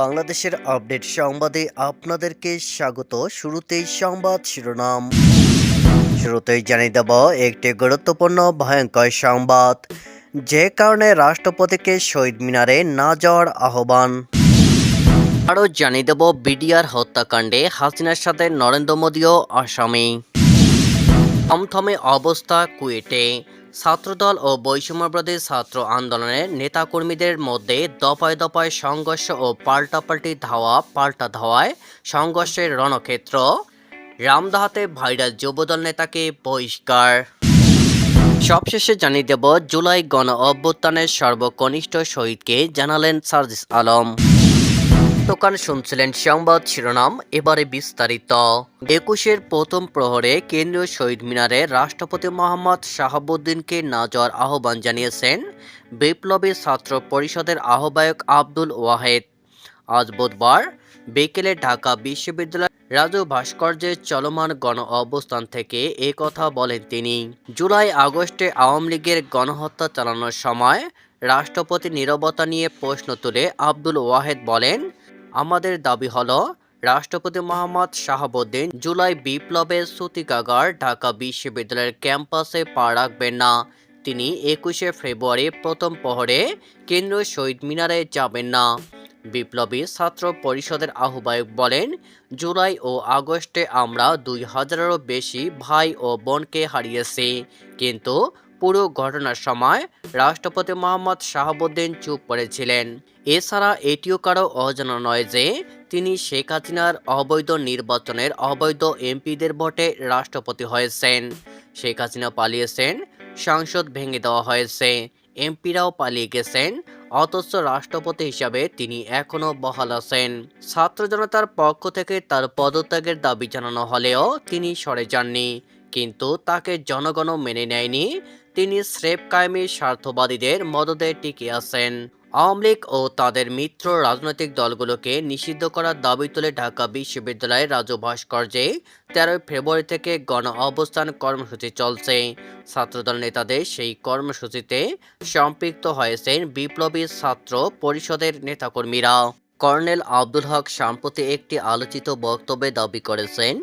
বাংলাদেশের আপডেট সংবাদে আপনাদেরকে স্বাগত। শুরুতেই সংবাদ শিরোনাম। শুরুতেই জানিয়ে দেব, একটি গুরুত্বপূর্ণ ভয়ঙ্কর সংবাদ। যে কারণে রাষ্ট্রপতিকে শহীদ মিনারে না যাওয়ার আহ্বান। আরও জানিয়ে দেব, বিডিআর হত্যাকাণ্ডে হাসিনার সাথে নরেন্দ্র মোদীও আসামি। থমথমে অবস্থা কুয়েটে। ছাত্রদল ও বৈষম্যবিরোধী ছাত্র আন্দোলনের নেতাকর্মীদের মধ্যে দফায় দফায় সংঘর্ষ ও পাল্টাপাল্টি ধাওয়া, পাল্টা ধাওয়ায় সংঘর্ষের রণক্ষেত্র। রামদাহাতে ভাইরাল যুবদল নেতাকে বহিষ্কার। সবশেষে জানিয়ে দেব, জুলাই গণ অভ্যুত্থানের সর্বকনিষ্ঠ শহীদকে জানালেন সার্জিস আলম। দোকান শুনছিলেন সংবাদ শিরোনাম, এবারে বিস্তারিত। একুশের প্রথম প্রহরে কেন্দ্রীয় শহীদ মিনারে রাষ্ট্রপতি মোহাম্মদ শাহাবুদ্দিনকে না যাওয়ার আহ্বান জানিয়েছেন বিপ্লবী ছাত্র পরিষদের আহ্বায়ক আব্দুল ওয়াহেদ। আজ বুধবার বিকেলে ঢাকা বিশ্ববিদ্যালয় রাজু ভাস্কর্যের চলমান গণ অবস্থান থেকে এ কথা বলেন তিনি। জুলাই, আগস্টে আওয়ামী লীগের গণহত্যা চালানোর সময় রাষ্ট্রপতি নীরবতা নিয়ে প্রশ্ন তুলে আব্দুল ওয়াহেদ বলেন আমাদের দাবি হলো, রাষ্ট্রপতি মোহাম্মদ শাহাবুদ্দিন জুলাই বিপ্লবের সূতিকাগার ঢাকা বিশ্ববিদ্যালয়ের ক্যাম্পাসে পা রাখবেন না। তিনি একুশে ফেব্রুয়ারি প্রথম প্রহরে কেন্দ্রীয় শহীদ মিনারে যাবেন না। বিপ্লবী ছাত্র পরিষদের আহ্বায়ক বলেন, জুলাই ও আগস্টে আমরা দুই হাজারেরও বেশি ভাই ও বোনকে হারিয়েছি। কিন্তু পুরো ঘটনার সময় রাষ্ট্রপতি মোহাম্মদ শাহাবুদ্দিন চুপ করেছিলেন। এছাড়া এটিও কারও অজানা নয় যে তিনি শেখ হাসিনার অবৈধ নির্বাচনের অবৈধ এমপিদের ভোটে রাষ্ট্রপতি হয়েছেন। শেখ হাসিনা পালিয়েছেন, সংসদ ভেঙে দেওয়া হয়েছে, এমপিরাও পালিয়ে গেছেন, অথচ রাষ্ট্রপতি হিসাবে তিনি এখনও বহাল আছেন। ছাত্র জনতার পক্ষ থেকে তার পদত্যাগের দাবি জানানো হলেও তিনি সরে যাননি। কিন্তু তাকে জনগণও মেনে নেয়নি। তিনি স্রেফ কায়েমি স্বার্থবাদীদের মদদে টিকে আছেন। আওয়ামী লীগ ও তাদের মিত্র রাজনৈতিক দলগুলোকে নিষিদ্ধ করার দাবি তুলে ঢাকা বিশ্ববিদ্যালয়ের রাজু ভাস্কর্যে তেরোই ফেব্রুয়ারি থেকে গণ অবস্থান কর্মসূচি চলছে। ছাত্রদল নেতাদের সেই কর্মসূচিতে সম্পৃক্ত হয়েছেন বিপ্লবী ছাত্র পরিষদের নেতাকর্মীরা। কর্নেল আব্দুল হক সম্প্রতি একটি আলোচিত বক্তব্যে দাবি করেছেন,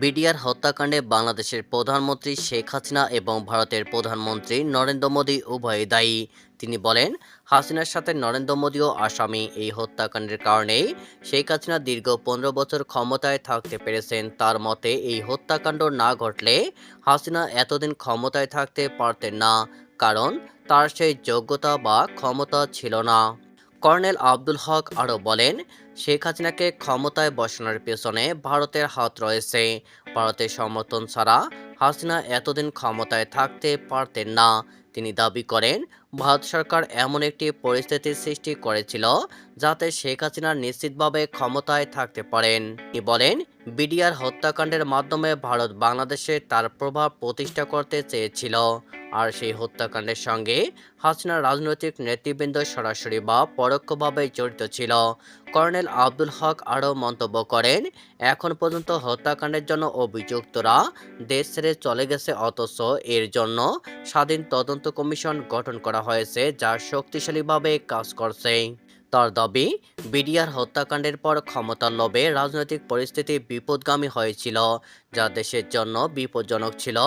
বিডিআর হত্যাকাণ্ডে বাংলাদেশের প্রধানমন্ত্রী শেখ হাসিনা এবং ভারতের প্রধানমন্ত্রী নরেন্দ্র মোদী উভয় দায়ী। তিনি বলেন, হাসিনার সাথে নরেন্দ্র মোদীও আসামি এই হত্যাকাণ্ডের কারণেই শেখ হাসিনা দীর্ঘ পনেরো বছর ক্ষমতায় থাকতে পেরেছেন। তার মতে, এই হত্যাকাণ্ড না ঘটলে হাসিনা এতদিন ক্ষমতায় থাকতে পারতেন না, কারণ তার সেই যোগ্যতা বা ক্ষমতা ছিল না। কর্নেল আব্দুল হক আরও বলেন, শেখ হাসিনাকে ক্ষমতায় বসানোর পেছনে ভারতের হাত রয়েছে। ভারতের সমর্থন ছাড়া হাসিনা এতদিন ক্ষমতায় থাকতে পারতেন না। তিনি দাবি করেন, ভারত সরকার এমন একটি পরিস্থিতির সৃষ্টি করেছিল যাতে শেখ হাসিনা নিশ্চিতভাবে ক্ষমতায় থাকতে পারেন। তিনি বলেন বিডিআর হত্যাকাণ্ডের মাধ্যমে ভারত বাংলাদেশে তার প্রভাব প্রতিষ্ঠা করতে চেয়েছিল। আর সেই হত্যাকাণ্ডের সঙ্গে হাসিনার রাজনৈতিক নেতৃবৃন্দ সরাসরি বা পরোক্ষভাবে জড়িত ছিল। কর্নেল আব্দুল হক আরও মন্তব্য করেন, এখন পর্যন্ত হত্যাকাণ্ডের জন্য অভিযুক্তরা দেশ ছেড়ে চলে গেছে, অথচ এর জন্য স্বাধীন তদন্ত কমিশন গঠন করা হয়েছে, যা শক্তিশালীভাবে কাজ করছে। তার দাবি, বিডিআর হত্যাকাণ্ডের পর ক্ষমতার লোভে রাজনৈতিক পরিস্থিতি বিপদগামী হয়েছিল। যা দেশের জন্য বিপজ্জনক ছিল,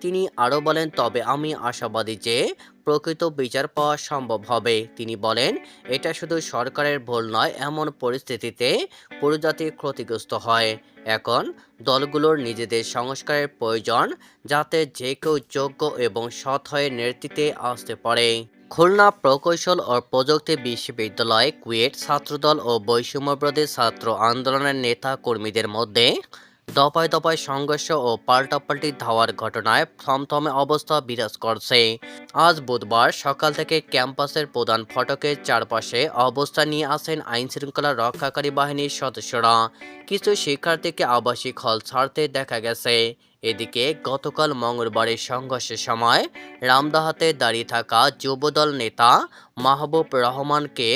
তিনি আরও বলেন, তবে আমি আশাবাদী যে প্রকৃত বিচার পাওয়া সম্ভব হবে। তিনি বলেন, এটা শুধু সরকারের ভুল নয়, এমন পরিস্থিতিতে পুরো জাতি ক্ষতিগ্রস্ত হয়। এখন দলগুলোর নিজেদের সংস্কারের প্রয়োজন, যাতে যে কেউ যোগ্য এবং সৎ হয়ে নেতৃত্বে আসতে পারে। খুলনা প্রকৌশল ও প্রযুক্তি বিশ্ববিদ্যালয় কুয়েট ছাত্রদল ও বৈষম্যবিরোধী ছাত্র আন্দোলনের নেতা কর্মীদের মধ্যে দফায় দফায় সংঘর্ষ ও পাল্টাপাল্টি ধাওয়ার ঘটনায় থমথমে অবস্থা বিরাজ করছে। আজ বুধবার সকাল থেকে ক্যাম্পাসের প্রধান ফটকের চারপাশে অবস্থান নিয়ে আসেন আইনশৃঙ্খলা রক্ষাকারী বাহিনীর সদস্যরা। কিছু শিক্ষার্থীকে আবাসিক হল ছাড়তে দেখা গেছে। এদিকে গতকাল মঙ্গলবারের সংঘর্ষের সময় রামদাহাতে দাঁড়িয়ে থাকা যুবদল নেতা মাহবুব রহমানকে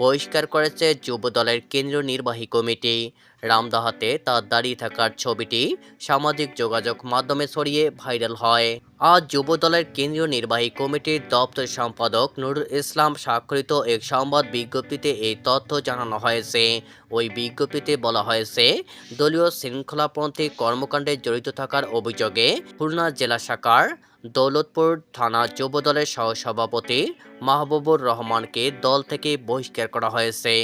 বহিষ্কার করেছে যুব দলের কেন্দ্রীয় নির্বাহী কমিটি। রামদাহাতে তার দাঁড়িয়ে থাকার ছবিটি সামাজিক যোগাযোগ মাধ্যমে ছড়িয়ে ভাইরাল হয়। আজ যুব দলের কেন্দ্রীয় নির্বাহী কমিটির দপ্তর সম্পাদক নুরুল ইসলাম স্বাক্ষরিত এক সংবাদ বিজ্ঞপ্তিতে এই তথ্য জানানো হয়েছে। ওই বিজ্ঞপ্তিতে বলা হয়েছে, দলীয় শৃঙ্খলাপন্থী কর্মকাণ্ডে জড়িত থাকার অভিযোগে খুলনা জেলা শাখার দৌলতপুর থানা যুব দলের সহসভাপতি মাহবুবুর রহমানকে দল থেকে বহিষ্কার করা হয়েছে।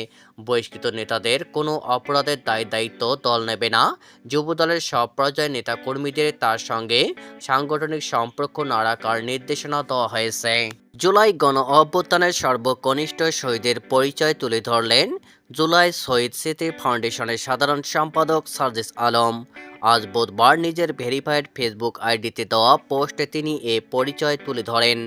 বহিষ্কৃত নেতাদের কোনো অপরাধের দায় দায়িত্ব দল নেবে না। যুব দলের সব পর্যায়ের নেতাকর্মীদের তার সঙ্গে সাংগঠনিক সম্পর্ক না রাখার নির্দেশনা দেওয়া হয়েছে। জুলাই গণ অভ্যুত্থানের সর্বকনিষ্ঠ শহীদের পরিচয় তুলে ধরলেন জুলাই শহীদ স্মৃতি ফাউন্ডেশনের সাধারণ সম্পাদক সার্জিস আলম। আজ বুধবার নিজের ভেরিফাইড ফেসবুক আইডিতে দেওয়া পোস্টে তিনি এ পরিচয় তুলে ধরেন।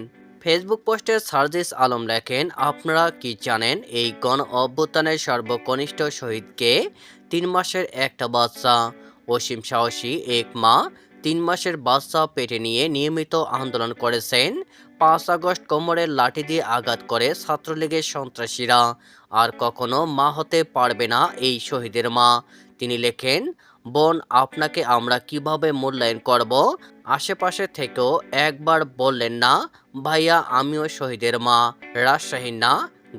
ফেসবুক পোস্টে সার্জিস আলম লেখেন, আপনারা কি জানেন এই গণ অভ্যুত্থানের সর্বকনিষ্ঠ শহীদকে তিন মাসের একটা বাচ্চা অসীম সাহসী এক মা, তিন মাসের বাচ্চা পেটে নিয়ে নিয়মিত আন্দোলন করেছেন। পাঁচ আগস্ট কোমরের লাঠি দিয়ে আঘাত করে ছাত্রলীগের সন্ত্রাসীরা। আর কখনো মা হতে পারবে না এই শহীদের মা। তিনি লেখেন বোন, আপনাকে আমরা কীভাবে মূল্যায়ন করব? আশেপাশে থেকেও একবার বললেন না, ভাইয়া, আমিও শহীদের মা। রাজশাহী না,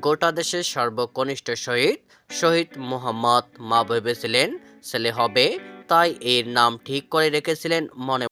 গোটা দেশের সর্বকনিষ্ঠ শহীদ শহীদ মোহাম্মদ মা ভেবেছিলেন ছেলে হবে, তাই এর নাম ঠিক করে রেখেছিলেন মনে